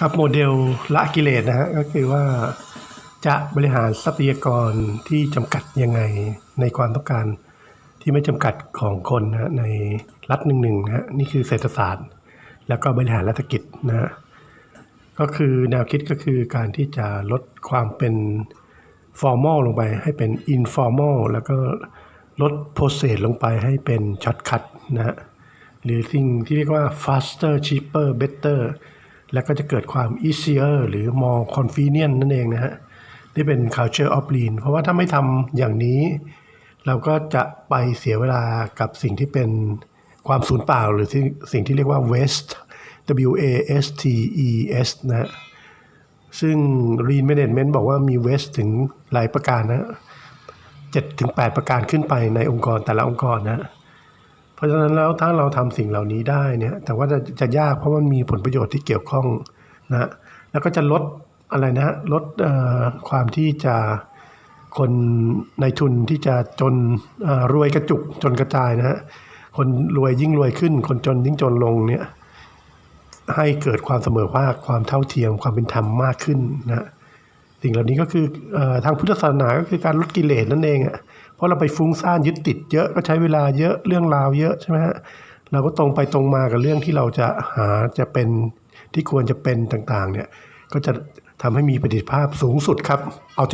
ครับโมเดลละกิเลสนะฮะก็คือว่าจะบริหารทรัพยากรที่จำกัดยังไงในความต้องการที่ไม่จำกัดของคนนะฮะในรัฐหนึ่งๆนะฮะนี่คือเศรษฐศาสตร์ แล้วก็บริหารรัฐกิจนะฮะก็คือแนวคิดก็คือการที่จะลดความเป็น formal ลลงไปให้เป็น informal แล้วก็ลด process ลงไปให้เป็น shortcut นะฮะหรือสิ่งที่เรียกว่า faster cheaper better แล้วก็จะเกิดความ easier หรือ more convenient นั่นเองนะฮะนี่เป็น culture of lean เพราะว่าถ้าไม่ทำอย่างนี้ เราก็จะไปเสียเวลากับสิ่งที่เป็นความสูญเปล่า หรือสิ่งที่เรียกว่า waste W A S T E S นะซึ่ง Lean Management บอกว่ามี waste ถึงหลายประการนะเจ็ดถึงแปดประการขึ้นไปในองค์กรแต่ละองค์กรนะ เพราะฉะนั้นแล้วถ้าเราทำสิ่งเหล่านี้ได้เนี่ยแต่ว่าจะจะยากเพราะมันมีผลประโยชน์ที่เกี่ยวข้องนะแล้วก็จะลดอะไรนะลดความที่จะคนในทุนที่จะจนรวยกระจุกจนกระจายนะฮะคนรวยยิ่งรวยขึ้น คนจนยิ่งจนลงเนี่ยให้เกิดความเสมอภาคความเท่าเทียมความเป็นธรรมมากขึ้นนะสิ่งเหล่านี้ก็คือออทางพุทธศาสนาก็คือการลดกิเลสนั่นเองอะ่ะ เพราะเราไปฟุ้งซ่านยึดติดเยอะก็ใช้เวลาเยอะเรื่องราวเยอะใช่ไหมฮะเราก็ตรงไปตรงมากับเรื่องที่เราจะหาจะเป็นที่ควรจะเป็นต่างๆเนี่ยก็จะทำให้มีประสิทธิภาพสูงสุดครับเอา